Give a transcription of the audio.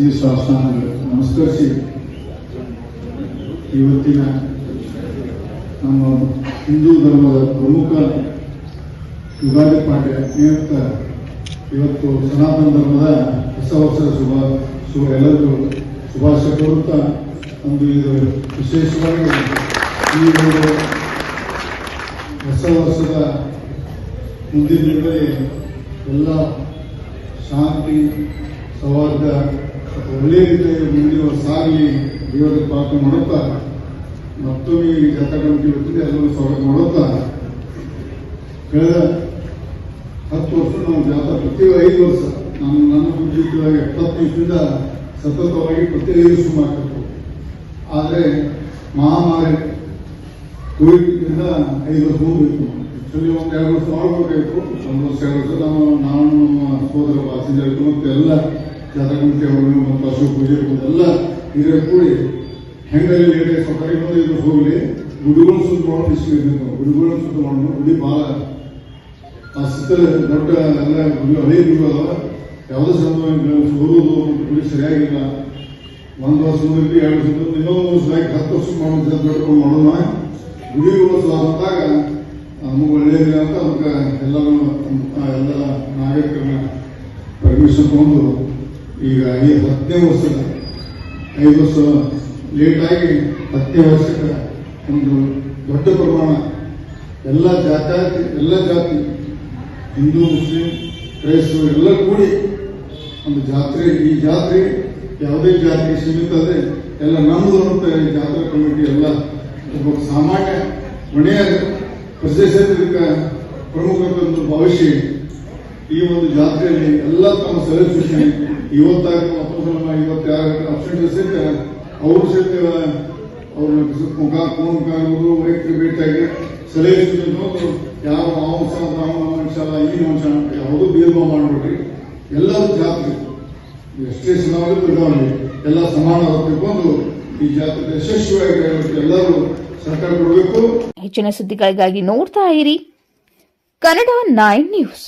ಶ್ರೀ ಶಾಸನ ನಮಸ್ಕರಿಸಿ. ಇವತ್ತಿನ ನಮ್ಮ ಹಿಂದೂ ಧರ್ಮದ ಪ್ರಮುಖ ಯುಗಾದಿ ಪಾಠ ನಿಮಿತ್ತ ಇವತ್ತು ಸನಾತನ ಧರ್ಮದ ಹೊಸ ವರ್ಷದ ಶುಭ ಶುಭ ಎಲ್ಲರಿಗೂ ಶುಭಾಶಯ ಕೋರುತ್ತಾ ಒಂದು ಇದು ವಿಶೇಷವಾಗಿ ಈ ಒಂದು ಹೊಸ ವರ್ಷದ ಮುಂದಿನ ಎಲ್ಲ ಶಾಂತಿ, ಸೌಹಾರ್ದ ಮತ್ತು ಒಳ್ಳೆಯ ರೀತಿಯಲ್ಲಿ ಮುಂದಿನ ಸಾಗಲಿ ದೇವರ ಪ್ರಾರ್ಥನೆ ಮಾಡುತ್ತಾ? ಮತ್ತೊಮ್ಮೆ ಈ ಜಾತ್ರಾ ಕಮಿಟಿ ವತಿಯಿಂದ ಎಲ್ಲರೂ ಸ್ವಾಗತ ಮಾಡುತ್ತಾ? ಕಳೆದ ಹತ್ತು ವರ್ಷ ನಾವು ಜಾತ್ರಾ ಪ್ರತಿ ಐದು ವರ್ಷ, ನಾನು ನನ್ನ ಬುದ್ಧಿಯುತವಾಗಿ ಎಪ್ಪತ್ತು ವರ್ಷದಿಂದ ಸತತವಾಗಿ ಪ್ರತಿ ಐದು ವರ್ಷ ಮಾಡಬೇಕು ಆದರೆ ಮಹಾಮಾರಿ ಕೋವಿಡ್ನಿಂದ ಐದು ವರ್ಷ ಹೋಗಬೇಕು. ಆಕ್ಚುಲಿ ಒಂದು ಎರಡು ವರ್ಷ ಮಾಡಬೇಕಾಯಿತು, ಒಂದು ವರ್ಷ ಎರಡು ವರ್ಷ ನಾವು ನಾನು ನಮ್ಮ ಸೋದರ ಪ್ಯಾಸೆಂಜರ್ ಮತ್ತು ಎಲ್ಲ ಜಾತ್ರಾ ಕಮಿಟಿ ಅವರು ಮತ್ತು ಅಶೋಕ್ ಪೂಜೆ ಇರ್ಬೋದು ಎಲ್ಲ ಹಿರಿಯರು ಕೂಡಿ ಹೆಂಗಲ್ಲಿ ಲೇಟ್ ಬಂದು ಇದು ಹೋಗಲಿ ಗುಡುಗಳನ್ನು ಸುತ್ತ ಮಾಡೋದು ಇಷ್ಟು ಇರ್ಬೇಕು ಗುಡುಗಳನ್ನು ಸುತ್ತ ಮಾಡೋದು ಗುಡಿ ಭಾಳ ಆ ಸುತ್ತಲ ದೊಡ್ಡ ಎಲ್ಲ ಗುಡಿ ಹಳೆ ಗುಡಿ ಅದಾವ ಯಾವುದೇ ಸಂದರ್ಭ ಓದೋದು ಗುಡಿ ಸರಿಯಾಗಿಲ್ಲ ಒಂದು ವರ್ಷ ಮುಂದೆ ಎರಡು ವರ್ಷ ಇನ್ನೊಂದು ವರ್ಷ ಆಗಿ ಹತ್ತು ವರ್ಷ ಮಾಡೋದು ದೊಡ್ಡ ಮಾಡೋಣ ಗುಡಿ ಉಳಿಸುವ ಅಂತಾಗ ನಮಗೆ ಒಳ್ಳೆಯದಿಲ್ಲ ಅಂತ ಅದಕ್ಕೆ ಎಲ್ಲರೂ ಎಲ್ಲ ನಾಗರಿಕರನ್ನ ಪರ್ಮಿಷನ್ ತಗೊಂಡು ಈಗ ಈ ಹತ್ತನೇ ವರ್ಷದ ಐದು ವರ್ಷ ಲೇಟಾಗಿ ಹತ್ತನೇ ವರ್ಷಕ್ಕೆ ಒಂದು ದೊಡ್ಡ ಪ್ರಮಾಣ ಎಲ್ಲ ಜಾತಿ ಎಲ್ಲ ಜಾತಿ, ಹಿಂದೂ, ಮುಸ್ಲಿಂ, ಕ್ರೈಸ್ತರು ಎಲ್ಲ ಕೂಡಿ ಒಂದು ಜಾತ್ರೆ, ಈ ಜಾತ್ರೆ ಯಾವುದೇ ಜಾತಿ ಸೀಮಿತ ಅದೇ ಎಲ್ಲ ನಮ್ಮದು ಅಂತ ಜಾತ್ರಾ ಕಮಿಟಿ ಎಲ್ಲ ಒಬ್ಬ ಸಾಮಾನ್ಯ, ಮನೆಯ ಪ್ರದೇಶಕ್ಕೆ ಪ್ರಮುಖ ಒಂದು ಭವಿಷ್ಯ ಈ ಒಂದು ಜಾತ್ರೆಯಲ್ಲಿ ಎಲ್ಲ ತಮ್ಮ ಸಲಹೆ ಸೂಚನೆ ಇವತ್ತಾಗ ಮತ್ತೊಂದು ಇವತ್ತು ಯಾರು ಅಬ್ಸೆಂಟ್ ಸಹಿತ ಅವರು ಸಹಿತ ಅವ್ರ ಮುಖ ಫೋನ್ ಮುಖ ಇವರು ವೈಯಕ್ತಿಕ ಭೇಟಿಯಾಗಿ ಸಲಹೆ ಯಾವ ಮಾಂಸ ಬ್ರಾಹ್ಮಣ ವಂಶ ಈ ವಂಶ ಯಾವುದೂ ಭೇದಭಾವ ಮಾಡಬೇಡ್ರಿ. ಎಲ್ಲರೂ ಜಾತ್ರೆ ಎಷ್ಟೇ ಚುನಾವಣೆ ಬಿಡಬಾರ್ದು ಎಲ್ಲ ಸಮಾನ ತಿಳ್ಕೊಂಡು ಈ ಜಾತ್ರೆ ಯಶಸ್ವಿಯಾಗಿ ಎಲ್ಲರೂ ಸರ್ಕಾರ ಕೊಡಬೇಕು. ಹೆಚ್ಚಿನ ಸುದ್ದಿಗಳಿಗಾಗಿ ನೋಡ್ತಾ ಇರಿ. Kannada nine news.